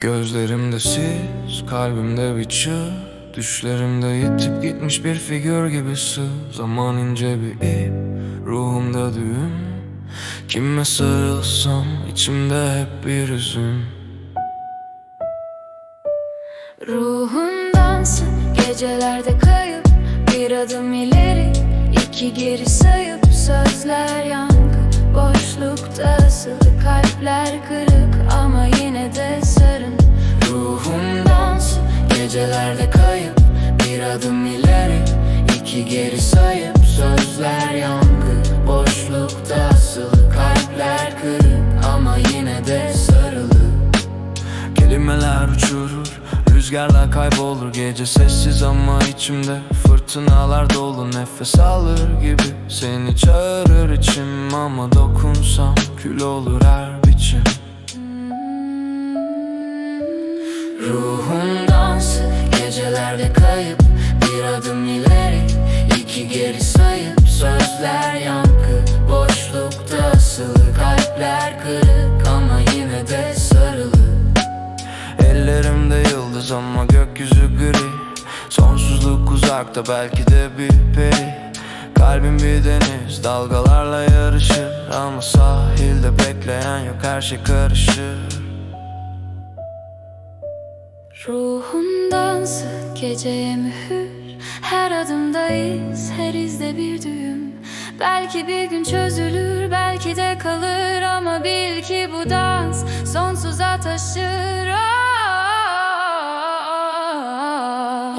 Gözlerimde sis, kalbimde bir çığ. Düşlerimde yitip gitmiş bir figür gibi sığ Zaman ince bir ip, ruhumda düğüm. Kime sarılsam içimde hep bir üzüm. Ruhun dansı gecelerde kayıp. Bir adım ileri iki geri sayıp. Sözler yankı boşlukta asılı Kalpler kırık gecelerde kayıp Bir adım ileri iki geri sayıp Sözler yankı boşlukta asılı Kalpler kırık ama yine de sarılı. Kelimeler uçurur, rüzgarla kaybolur Gece sessiz ama içimde fırtınalar dolu Nefes alır gibi seni çağırır içim Ama dokunsam kül olur her gecelerde kayıp Bir adım ileri. İki geri sayıp Sözler yankı. Boşlukta asılı Kalpler kırık ama yine de sarılı. Ellerimde yıldız ama gökyüzü gri. Sonsuzluk uzakta belki de bir peri. Kalbim bir deniz dalgalarla yarışır Ama sahilde bekleyen yok her şey karışır Ruhumdan sık geceye mühür. Her adımda iz, her izde bir düğüm. Belki bir gün çözülür, belki de kalır Ama bil ki bu dans sonsuza taşır. Oh, oh,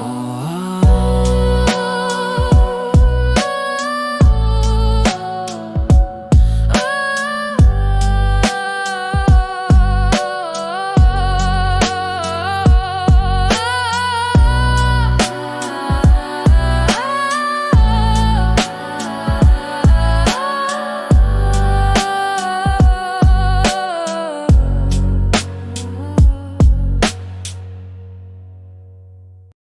oh, oh.